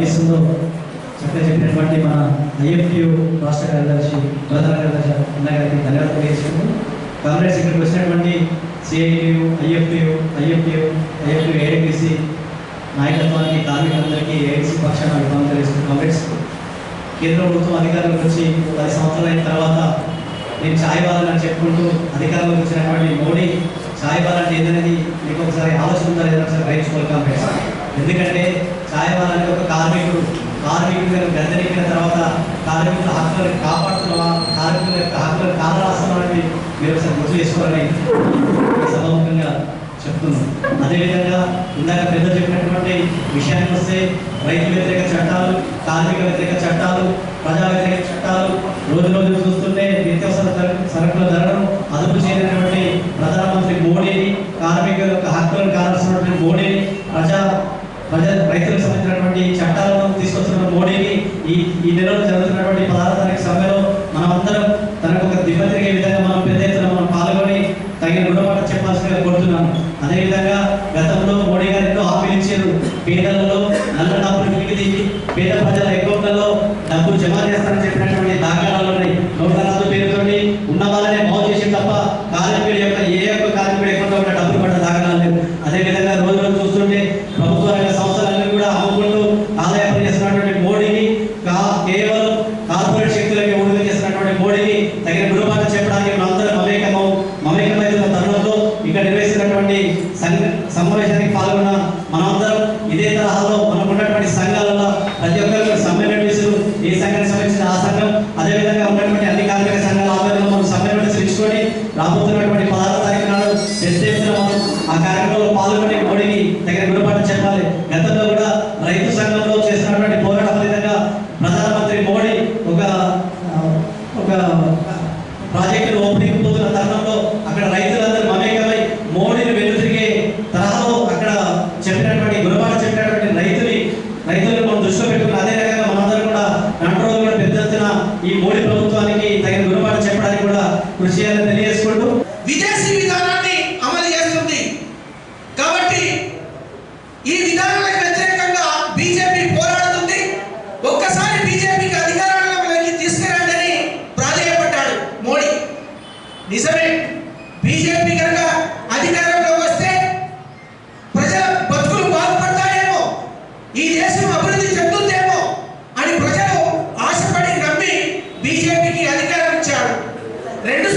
అవలంబిస్తుందో చక్కగా చెప్పినటువంటి మన ఐఎఫ్టీయూ రాష్ట్ర కార్యదర్శి ప్రధాన కార్యదర్శి అన్నగారికి ధన్యవాదాలు తెలియజేసుకుంటూ కాంగ్రెస్ ఇక్కడికి వచ్చినటువంటి CITU IFTU IFTU IFTU AIPC నాయకత్వానికి కార్మికులందరికీ ఏఐసి పక్షాన అభిమానం తెలియజేస్తుంది కాంగ్రెస్ కేంద్ర ప్రభుత్వం అధికారంలోకి వచ్చి పది సంవత్సరాలైన తర్వాత నేను ఛాయ్ చెప్పుకుంటూ అధికారంలోకి వచ్చినటువంటి మోడీ ఛాయ్ ఏదైనా మీకు ఒకసారి ఆలోచన ఉందా లేదా ఒకసారి గ్రహించుకోవాలి కాంగ్రెస్. ఎందుకంటే ఛాయ్ బాల్ ఒక కార్మికుడు కార్మికుడు గద్దెనెక్కిన తర్వాత కార్మికుల హక్కులను కాపాడుతున్నావా? కార్మికుల యొక్క హక్కులను కాలరాస్తున్నామని మీరు ఒకసారి గుర్తు చేసుకోవాలని ఈ చెప్తున్నాం అదేవిధంగా ఇందాక పెద్ద చెప్పినటువంటి విషయానికి వస్తే రైతు వ్యతిరేక చట్టాలు కార్మిక వ్యతిరేక చట్టాలు ప్రజా వ్యతిరేక చట్టాలు రోజు రోజు చూస్తుంటే నిత్యావసర సరుకుల ధరలను అదుపు చేయనటువంటి ప్రధానమంత్రి మోడీని కార్మికుల యొక్క హక్కులను కావాల్సినటువంటి మోడీని ప్రజా ప్రజా రైతులకు సంబంధించినటువంటి చట్టాలను తీసుకొస్తున్న మోడీని ఈ ఈ నెలలో జరుగుతున్నటువంటి పదహారు తారీఖు సమ్మెలో మనమందరం తనకు ఒక దిబ్బ తిరిగే విధంగా మనం పెద్ద ఎత్తున మనం పాల్గొని తగిన గుణపాఠం చెప్పాల్సిందిగా కోరుతున్నాను. అదేవిధంగా గతంలో మోడీ గారు ఎన్నో హామీలు ఇచ్చారు. పేదలలో నల్ల డబ్బులు మిగిలి పేద ప్రజల అకౌంట్లలో డబ్బులు జమ చేస్తారని చెప్పినటువంటి దాఖలాలు ఉన్నాయి నోట్ల రద్దు పేరుతోటి ఉన్న వాళ్ళనే బాగు చేసి తప్ప కార్మికుడి యొక్క ఏ ఒక్క కార్మికుడి అకౌంట్లో కూడా డబ్బులు పడ్డ దాఖలాలు లేవు అదేవిధంగా రోజు రోజు చూస్తుంటే ప్రభుత్వ రంగ సంస్థలన్నీ కూడా అమ్ముకుంటూ ఆదాయం చేస్తున్నటువంటి మోడీని కా- కేవలం కార్పొరేట్ శక్తులకి ఊడిగా చేస్తున్నటువంటి మోడీని తగిన గుణపాఠం చెప్పడానికి మనందరం మమేకమవు మమేకమైతున్న తరుణంలో ఇక్కడ నిర్వహిస్తున్నటువంటి సంఘ సమావేశానికి పాల్గొన్న మనందరం ఇదే తరహాలో మనకు ఉన్నటువంటి సంఘాలలో ప్రతి ఒక్కరికి సమ్మె నోటీసులు ఏ సంఘానికి సంబంధించిన ఆ సంఘం అదేవిధంగా ఉన్నటువంటి అన్ని కార్మిక సంఘాల ఆధ్వర్యంలో మనం సమ్మె నోటీసులు ఇచ్చుకొని రాబోతున్నటువంటి పదహారు తారీఖు నాడు పెద్ద ఆ కార్యక్రమంలో పాల్గొని మోడీకి దగ్గర గుణపాఠం చెప్పాలి. గతంలో కూడా రైతు సంఘంలో చేసినటువంటి పోరాట ఫలితంగా ప్రధానమంత్రి మోడీ ఒక ఒక ప్రాజెక్టును రెండు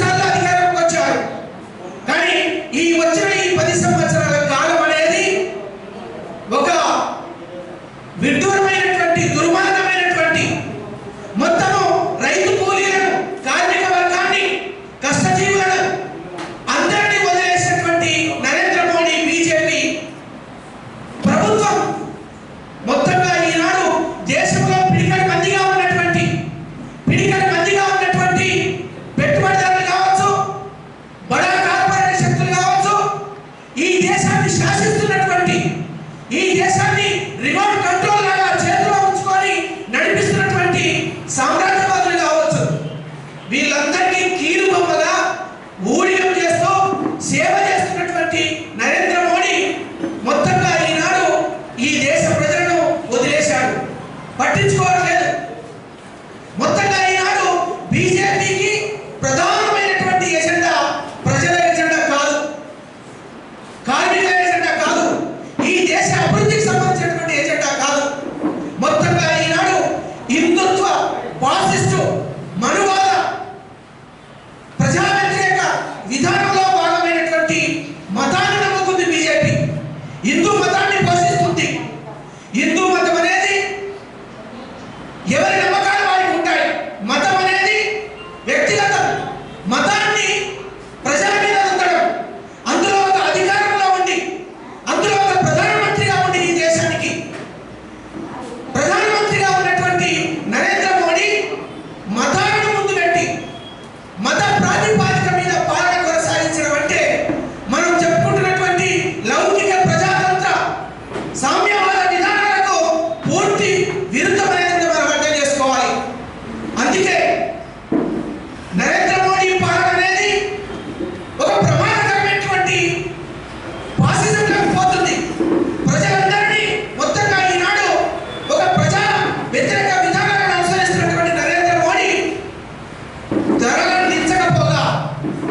వీళ్ళందరినీ కీలుబొమ్మగా ఊడి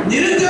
Nirendranath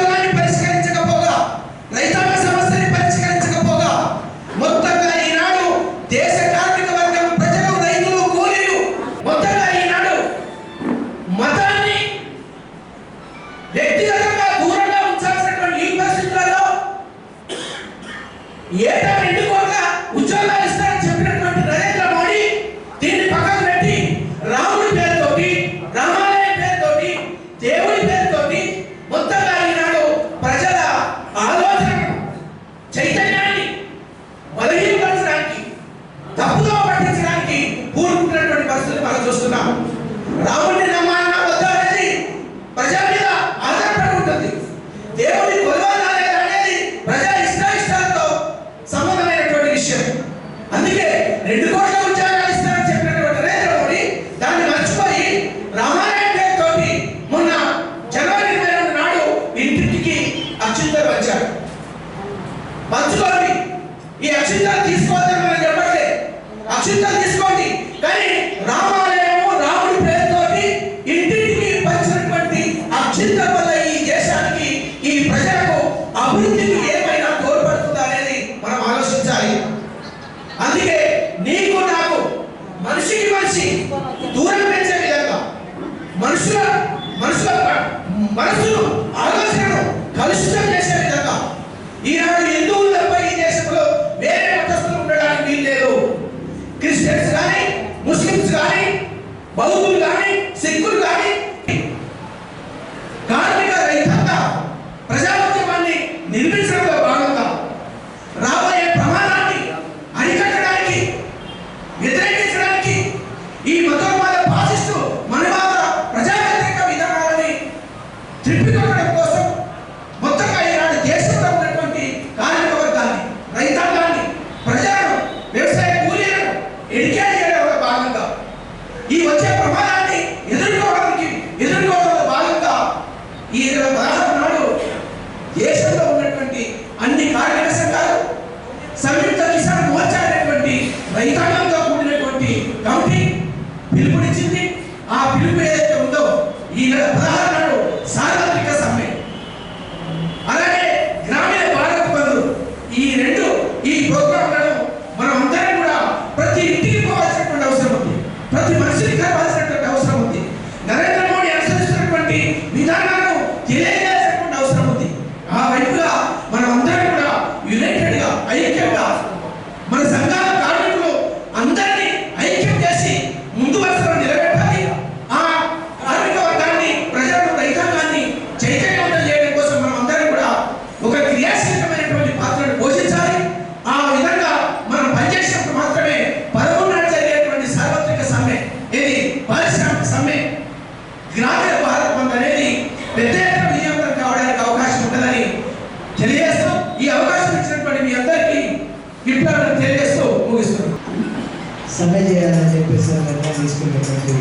చేయాలని చెప్పేసి నిర్ణయం తీసుకునేటువంటి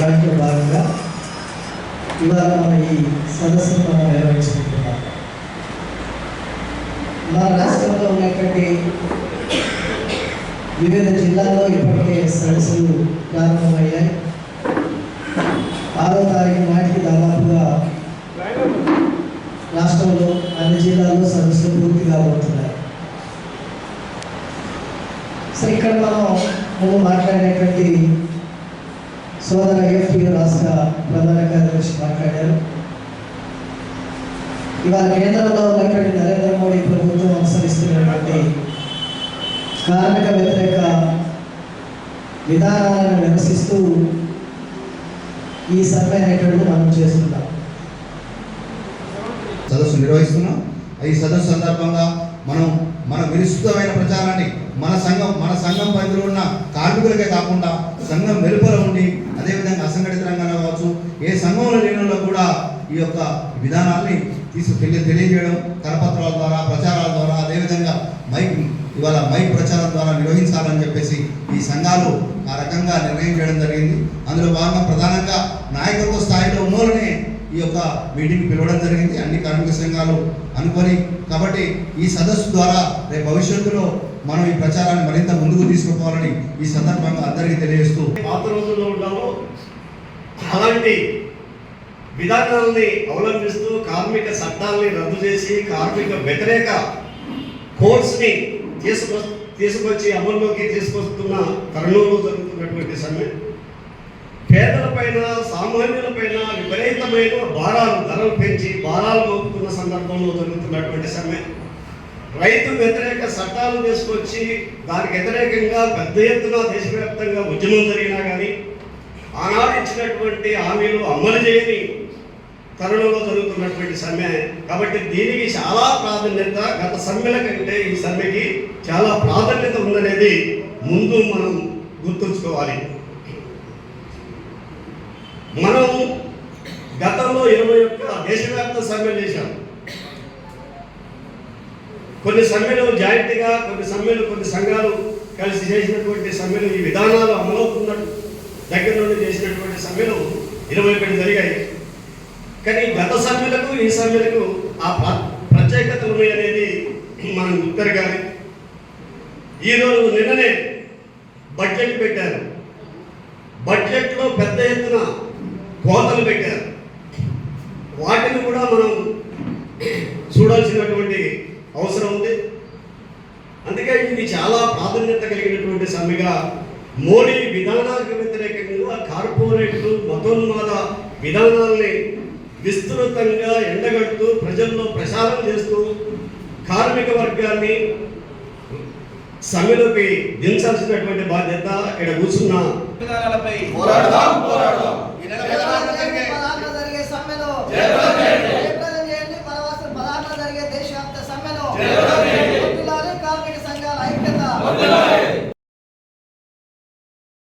దాంట్లో భాగంగా ఇవాళ మన ఈ సదస్సును మనం నిర్వహించుకుంటున్నాం. మన రాష్ట్రంలో ఉన్నటువంటి వివిధ జిల్లాల్లో ఇప్పటికే సదస్సులు ప్రారంభమయ్యాయి. ఆరో తారీఖు నాటికి దాదాపుగా రాష్ట్రంలో అన్ని జిల్లాల్లో సదస్సులు పూర్తి కాబోతుంది సో ఇక్కడ మనం ముందు మాట్లాడేటువంటి సోదర ఏపీ రాష్ట్ర ప్రధాన కార్యదర్శి మాట్లాడారు. ఇవాళ కేంద్రంలో ఉన్నటువంటి నరేంద్ర మోడీ ప్రభుత్వం అనుసరిస్తున్నటువంటి కార్మిక వ్యతిరేక విధానాలను నిరసిస్తూ ఈ సర్వే అనేటువంటిది మనం చేస్తున్నాం. సదస్సు నిర్వహిస్తున్నాం. ఈ సదస్సు సందర్భంగా మనం మన విస్తృతమైన ప్రచారాన్ని మన సంఘం మన సంఘం పరిధిలో ఉన్న కార్మికులకే కాకుండా సంఘం వెలుపల ఉండి అదేవిధంగా అసంఘటిత రంగంలో కావచ్చు ఏ సంఘంలో లేనులో కూడా ఈ యొక్క విధానాన్ని తీసుకు తెలియ తెలియజేయడం కరపత్రాల ద్వారా ప్రచారాల ద్వారా అదేవిధంగా మైక్ ఇవాళ మైక్ ప్రచారం ద్వారా నిర్వహించాలని చెప్పేసి ఈ సంఘాలు ఆ రకంగా నిర్ణయం చేయడం జరిగింది. అందులో భాగంగా ప్రధానంగా నాయకత్వ స్థాయిలో ఉన్నోళ్ళనే ఈ యొక్క మీటింగ్ పిలవడం జరిగింది. అన్ని కార్మిక సంఘాలు అనుకొని. కాబట్టి ఈ సదస్సు ద్వారా రేపు భవిష్యత్తులో మనం ఈ ప్రచారాన్ని మరింత ముందుకు తీసుకుపోవాలని ఈ సందర్భంగా అందరికీ తెలియజేస్తూ పాత రోజుల్లో ఉండాలో అలాంటి విధానాలని అవలంబిస్తూ కార్మిక చట్టాలని రద్దు చేసి కార్మిక వ్యతిరేక కోడ్స్ని తీసుకొ తీసుకొచ్చి అమల్లోకి తీసుకొస్తున్న తరుణంలో జరుగుతున్నటువంటి సమయం. పేదలపైన సామాన్యులపైన విపరీతమైన భారాలు ధరలు పెంచి భారాలు మోపుతున్న సందర్భంలో జరుగుతున్నటువంటి సమ్మె. రైతు వ్యతిరేక చట్టాలు తీసుకొచ్చి దానికి వ్యతిరేకంగా పెద్ద ఎత్తున దేశవ్యాప్తంగా ఉద్యమం జరిగినా కానీ ఆనాడు ఇచ్చినటువంటి హామీలు అమలు చేయని తరుణంలో జరుగుతున్నటువంటి సమ్మె. కాబట్టి దీనికి చాలా ప్రాధాన్యత గత సమ్మెల కంటే ఈ సమ్మెకి చాలా ప్రాధాన్యత ఉందనేది ముందు మనం గుర్తుంచుకోవాలి. మనం గతంలో ఇరవై ఒక్క దేశవ్యాప్త సమ్మెలు చేశాం. కొన్ని సమ్మెలు జాయింట్గా కొన్ని సమ్మెలు కొన్ని సంఘాలు కలిసి చేసినటువంటి సమ్మెలు ఈ విధానాలు అమలవుతున్నట్టు దగ్గర నుండి చేసినటువంటి సమ్మెలు ఇరవై ఒకటి జరిగాయి. కానీ గత సమ్మెలకు ఈ సమ్మెలకు ఆ ప్రత్యేకత ప్రత్యేకతలు ఉన్నాయి అనేది మనం గుర్తెరగాలి ఈరోజు నిన్ననే బడ్జెట్ పెట్టారు. బడ్జెట్లో పెద్ద ఎత్తున కోతలు పెట్టారు. వాటిని కూడా మనం చూడాల్సినటువంటి అవసరం ఉంది. అందుకే ఇది చాలా ప్రాధాన్యత కలిగినటువంటి సమ్మెగా మోడీ విధానాలకు వ్యతిరేకంగా కార్పొరేట్లు మతోన్మాద విధానాల్ని విస్తృతంగా ఎండగడుతూ ప్రజల్లో ప్రచారం చేస్తూ కార్మిక వర్గాన్ని సమ్మెలోకి దించాల్సినటువంటి బాధ్యత ఇక్కడ కూర్చున్న పోరాడదాం పోరాడదాం. పదహారులో జరిగే సమ్మెను ఏప్రిల్ చేయండి పదవాసం పదహారులో జరిగే దేశవ్యాప్త సమ్మెను సంఘాల ఐక్యత.